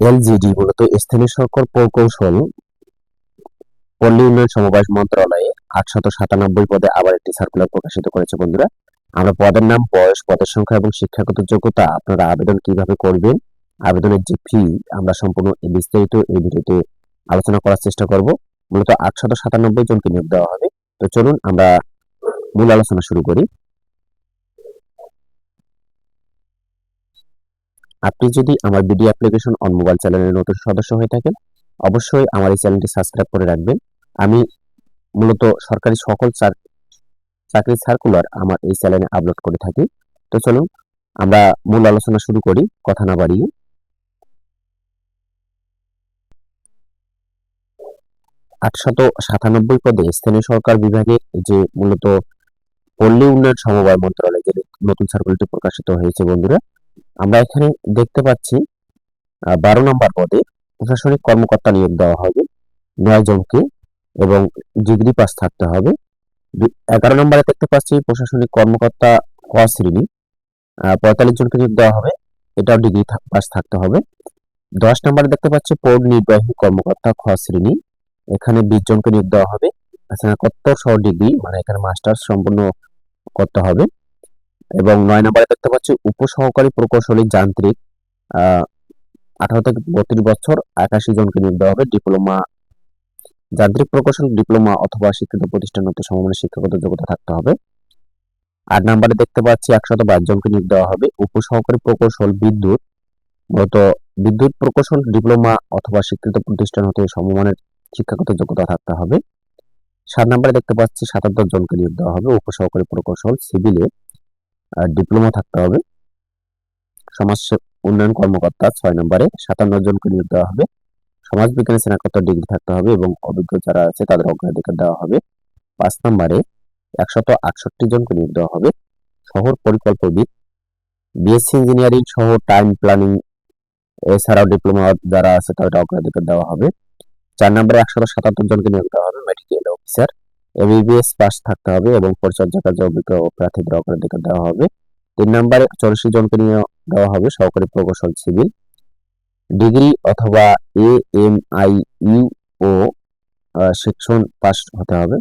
LGD মূলত স্থানীয় সরকার প্রকৌশল পল্লী উন্নয়ন সমবায় মন্ত্রণালয়ে আটশত সাতানব্বই পদে আবার একটি সার্কুলার প্রকাশিত করেছে, বন্ধুরা। আমরা পদের নাম, বয়স, পদের সংখ্যা এবং শিক্ষাগত যোগ্যতা আপনারা আবেদন কীভাবে করবেন, আবেদনের যে ফি আমরা সম্পূর্ণ বিস্তারিত এই ভিডিওতে আলোচনা করার চেষ্টা করব। মূলত আটশত সাতানব্বই জনকে নিয়োগ দেওয়া হবে। তো চলুন আমরা মূল আলোচনা শুরু করি। আপনি যদি আমার ভিডিও অ্যাপ্লিকেশন অন মোবাইল চ্যানেলের নতুন সদস্য হয়ে থাকেন, অবশ্যই আমার এই চ্যানেলটি সাবস্ক্রাইব করে রাখবেন। আমি মূলত সরকারি সকল চাকরি সার্কুলার আমার এই চ্যানেলে আপলোড করে থাকি। তো চলুন, আমরা মূল আলোচনা শুরু করি, কথা না বাড়িয়ে। আটশত সাতানব্বই পদে স্থানীয় সরকার বিভাগে যে মূলত পল্লী উন্নয়ন সমবায় মন্ত্রণালয় যে নতুন সার্কুলারটি প্রকাশিত হয়েছে বন্ধুরা আমরা এখানে দেখতে পাচ্ছি বারো নম্বর পদে প্রশাসনিক কর্মকর্তা নিয়োগ দেওয়া হবে। নয় জনকে এবং ডিগ্রি পাস থাকতে হবে। এগারো নম্বরে দেখতে পাচ্ছি প্রশাসনিক কর্মকর্তা ক শ্রেণি পঁয়তাল্লিশ জনকে নিয়োগ দেওয়া হবে। এটাও ডিগ্রি পাস থাকতে হবে। দশ নম্বরে দেখতে পাচ্ছি পৌর নির্বাহী কর্মকর্তা খ শ্রেণি, এখানে বিশ জনকে নিয়োগ দেওয়া হবে। স্নাতকোত্তর সহ ডিগ্রি মানে এখানে মাস্টার্স সম্পূর্ণ করতে হবে। এবং নয় নম্বরে দেখতে পাচ্ছি উপসহকারী প্রকৌশলী যান্ত্রিক আঠারো থেকে বত্রিশ বছর একাশি জনকে নিয়োগ দেওয়া হবে। ডিপ্লোমা, যান্ত্রিক প্রকৌশল, ডিপ্লোমা অথবা শিক্ষিত প্রতিষ্ঠান হতে সমমানের শিক্ষাগত যোগ্যতা থাকতে হবে। আট নম্বরে দেখতে পাচ্ছি একশত বাইশ জনকে নিয়োগ দেওয়া হবে। উপসহকারী প্রকৌশল বিদ্যুৎ, মূলত বিদ্যুৎ প্রকৌশল, ডিপ্লোমা অথবা শিক্ষিত প্রতিষ্ঠান হতে সমমানের শিক্ষাগত যোগ্যতা থাকতে হবে। সাত নম্বরে দেখতে পাচ্ছি সাতাত্তর জনকে নিয়োগ দেওয়া হবে। উপসহকারী প্রকৌশল, সিভিলে ডিপ্লোমা থাকতে হবে। সমাজ উন্নয়ন কর্মকর্তা ছয় নম্বরে। সাতান্ন জনকে নিয়োগ দেওয়া হবে। সমাজ বিজ্ঞানে স্নাতকোত্তর ডিগ্রি থাকতে হবে এবং অভিজ্ঞ যারা আছে তাদের অগ্রাধিকার দেওয়া হবে। পাঁচ নম্বরে একশত আটষট্টি জনকে নিয়োগ দেওয়া হবে। শহর পরিকল্পবিদ বিএসসি ইঞ্জিনিয়ারিং সহ টাইম প্ল্যানিং এছাড়াও ডিপ্লোমা যারা আছে তাদের অগ্রাধিকার দেওয়া হবে। চার নম্বরে একশত সাতাত্তর জনকে নিয়োগ দেওয়া হবে মেডিকেল অফিসার এবিবিএস পাস থাকতে হবে এবং পরিচর্যা কাজে অভিজ্ঞ প্রার্থীদের অগ্রাধিকার দেওয়া হবে। তিন নম্বরে চৌরাশি জনকে নিয়ে দেওয়া হবে সহকারী প্রকৌশল সিভিল। ডিগ্রি অথবা A M I U O section pass হতে হবে।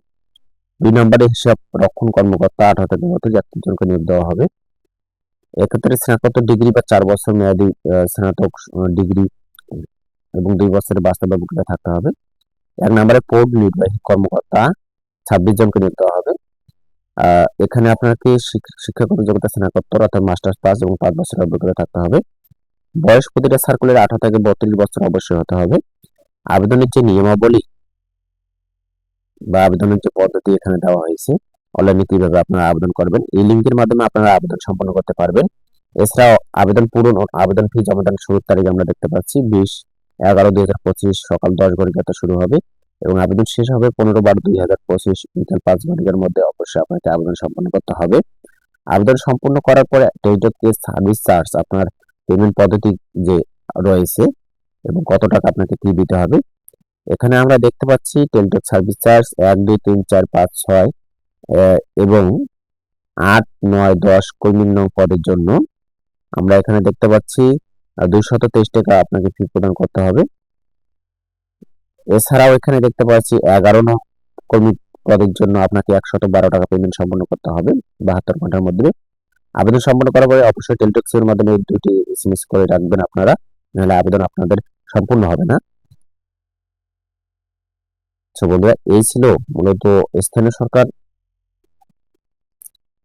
দুই নম্বরে হিসাব রক্ষণ কর্মকর্তা আট থেকে বছর যাত্রী জনকে নিয়োগ দেওয়া হবে। এক্ষেত্রে স্নাতকোত্তর ডিগ্রি বা চার বছর মেয়াদী স্নাতক ডিগ্রি এবং দুই বছরের বাস্তব অভিজ্ঞতা থাকতে হবে। এক নম্বরে পোর্ট নির্বাহী কর্মকর্তা ছাব্বিশ জনকে নিয়োগ দেওয়া হবে এখানে আপনাকে শিক্ষাগত যোগ্যতা স্নাতকোত্তর অর্থাৎ মাস্টার্স পাস এবং পাঁচ বছরের অভিজ্ঞতা থাকতে হবে। বয়স প্রতিটা সার্কুলের আঠারো থেকে বত্রিশ বছর অবশ্যই হতে হবে। আবেদনের যে নিয়মাবলী বা আবেদনের যে পদ্ধতি এখানে দেওয়া হয়েছে অনলাইনে কীভাবে আপনারা আবেদন করবেন, এই লিঙ্কের মাধ্যমে আপনারা আবেদন সম্পন্ন করতে পারবেন। এছাড়াও আবেদন পূরণ ও আবেদন ফি জমাদান শুরুর তারিখ আমরা দেখতে পাচ্ছি, বিশ এগারো দুই হাজার পঁচিশ সকাল দশ ঘটিকাতে শুরু হবে। এবং আবেদন শেষ হবে পনেরো বারো দুই হাজার পঁচিশ বিকাল পাঁচ ঘটিকার মধ্যে। অবশ্যই আপনাকে আবেদন সম্পন্ন করতে হবে। আবেদন সম্পন্ন করার পরে টেলিটক সার্ভিস চার্জ আপনার পেমেন্ট পদ্ধতি যে রয়েছে এবং কত টাকা আপনাকে ফি দিতে হবে। এখানে আমরা দেখতে পাচ্ছি টেলিটক সার্ভিস চার্জ এক, দুই, তিন, চার, পাঁচ, ছয় এবং আট, নয়, দশ কর্মী পদের জন্য। আমরা এখানে দেখতে পাচ্ছি দুইশত তেইশ টাকা আপনাকে ফি প্রদান করতে হবে। এছাড়াও এখানে দেখতে পাচ্ছি এগারো নং কর্মী পদের জন্য আপনাকে একশত বারো টাকা পেমেন্ট সম্পন্ন করতে হবে, বাহাত্তর ঘণ্টার মধ্যে। আবেদন সম্পন্ন করার পরে অবশ্যই টেলিটক্সের মাধ্যমে দুটি এসএমএস করে রাখবেন আপনারা, নাহলে আবেদন আপনাদের সম্পূর্ণ হবে না। আচ্ছা বন্ধুরা, এই ছিল মূলত স্থানীয় সরকার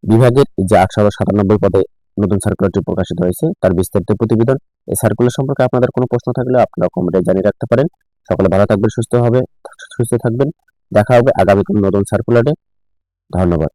বিভাগের যে আটশো সাতানব্বই পদে নতুন সার্কুলারটি প্রকাশিত হয়েছে, তার বিস্তারিত প্রতিবেদন এই সার্কুলার সম্পর্কে আপনাদের কোনো প্রশ্ন থাকলে আপনারা কমেন্টে জানিয়ে রাখতে পারেন। সকলে ভালো থাকবেন সুস্থ হবে সুস্থ থাকবেন। দেখা হবে আগামী কোনো নতুন সার্কুলারে ধন্যবাদ।